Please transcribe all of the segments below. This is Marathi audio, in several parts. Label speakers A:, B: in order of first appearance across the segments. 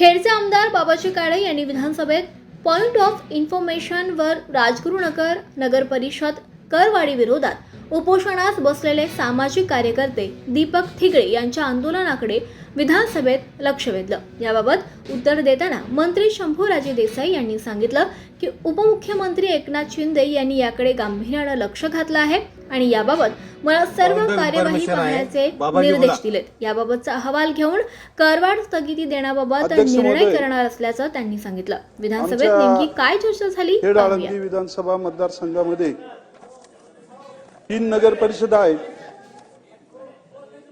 A: खेडचे आमदार बाबाजी काळे यांनी विधानसभेत पॉइंट ऑफ इन्फॉर्मेशनवर राजगुरुनगर नगर परिषद करवाढी विरोधात उपोषणास बसलेले सामाजिक कार्यकर्ते दीपक ठिगळे यांच्या आंदोलनाकडे विधानसभेत लक्ष वेधलं. याबाबत उत्तर देताना मंत्री शंभूराजे देसाई यांनी सांगितलं की उपमुख्यमंत्री एकनाथ शिंदे यांनी याकडे गांभीर्यानं लक्ष घातलं आहे आणि याबाबत मला सर्व कार्यवाही. पाहण्याचे निर्देश. दिलेत. याबाबतचा अहवाल घेऊन करवाढ स्थगिती देण्याबाबत निर्णय करणार असल्याचं त्यांनी सांगितलं. विधानसभेत नेमकी काय चर्चा झाली
B: विधानसभा मतदारसंघामध्ये तीन नगर परिषद आहेत.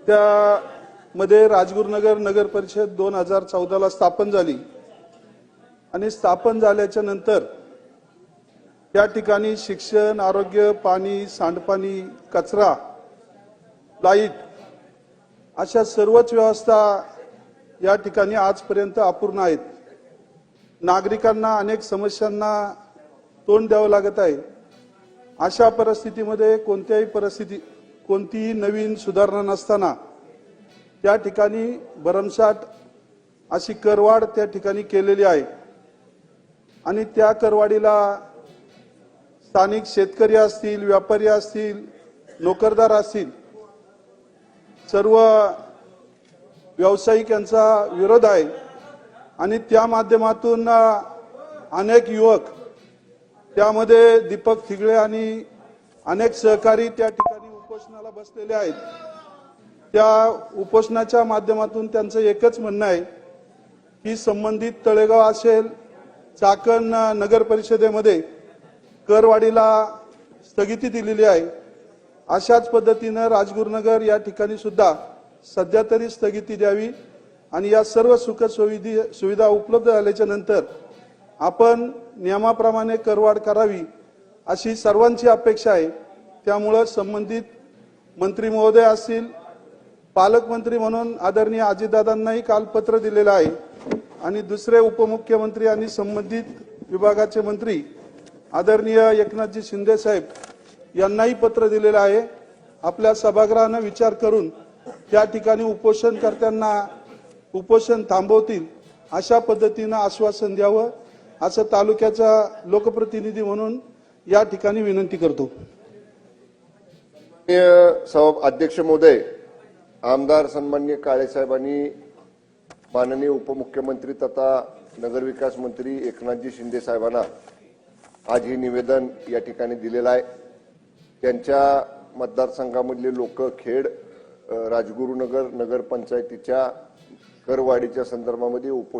B: त्यामध्ये राजगुरुनगर नगर परिषद दोन हजार चौदाला स्थापन झाली. आणि स्थापन झाल्याच्यानंतर त्या ठिकाणी शिक्षण आरोग्य पाणी सांडपाणी कचरा लाइट अशा सर्वच व्यवस्था या ठिकाणी आजपर्यंत अपूर्ण आहेत. नागरिकांना अनेक समस्यांना तोंड द्यावं लागत आहे. अशा परिस्थितीमध्ये कोणत्याही परिस्थिती कोणतीही नवीन सुधारणा नसताना त्या ठिकाणी भरमसाठ अशी करवाढ त्या ठिकाणी केलेली आहे. आणि त्या करवाढीला स्थानिक शेतकरी असतील व्यापारी असतील नोकरदार असतील सर्व व्यावसायिक यांचा विरोध आहे. आणि त्या माध्यमातून अनेक युवक त्यामध्ये दीपक थिगळे आणि अनेक सहकारी त्या ठिकाणी उपोषणाला बसलेले आहेत. त्या उपोषणाच्या माध्यमातून त्यांचं एकच म्हणणं आहे की संबंधित तळेगाव असेल चाकण नगर परिषदेमध्ये करवाढीला स्थगिती दिलेली आहे. अशाच पद्धतीनं राजगुरुनगर या ठिकाणी सुद्धा सध्या तरी स्थगिती द्यावी आणि या सर्व सुख सुविधी सुविधा उपलब्ध झाल्याच्यानंतर आपण नियमाप्रमाणे करवाढ करावी अशी सर्वांची अपेक्षा आहे. त्यामुळं संबंधित मंत्री महोदय असतील पालकमंत्री म्हणून आदरणीय अजितदादांनाही काल पत्र दिलेलं आहे. आणि दुसरे उपमुख्यमंत्री आणि संबंधित विभागाचे मंत्री आदरणीय एकनाथजी शिंदे साहेब यांनाही पत्र दिलेलं आहे. आपल्या सभागृहानं विचार करून त्या ठिकाणी उपोषणकर्त्यांना उपोषण थांबवतील अशा पद्धतीनं आश्वासन द्यावं असं तालुक्याचा लोकप्रतिनिधी म्हणून या ठिकाणी विनंती करतो.
C: अध्यक्ष महोदय आमदार सन्मान्य काळेसाहेबांनी माननीय उपमुख्यमंत्री तथा नगरविकास मंत्री एकनाथजी शिंदे साहेबांना आज हे निवेदन या ठिकाणी दिलेलं आहे. त्यांच्या मतदारसंघामधले लोक खेड राजगुरुनगर नगरपंचायतीच्या करवाढीच्या संदर्भामध्ये उपोषण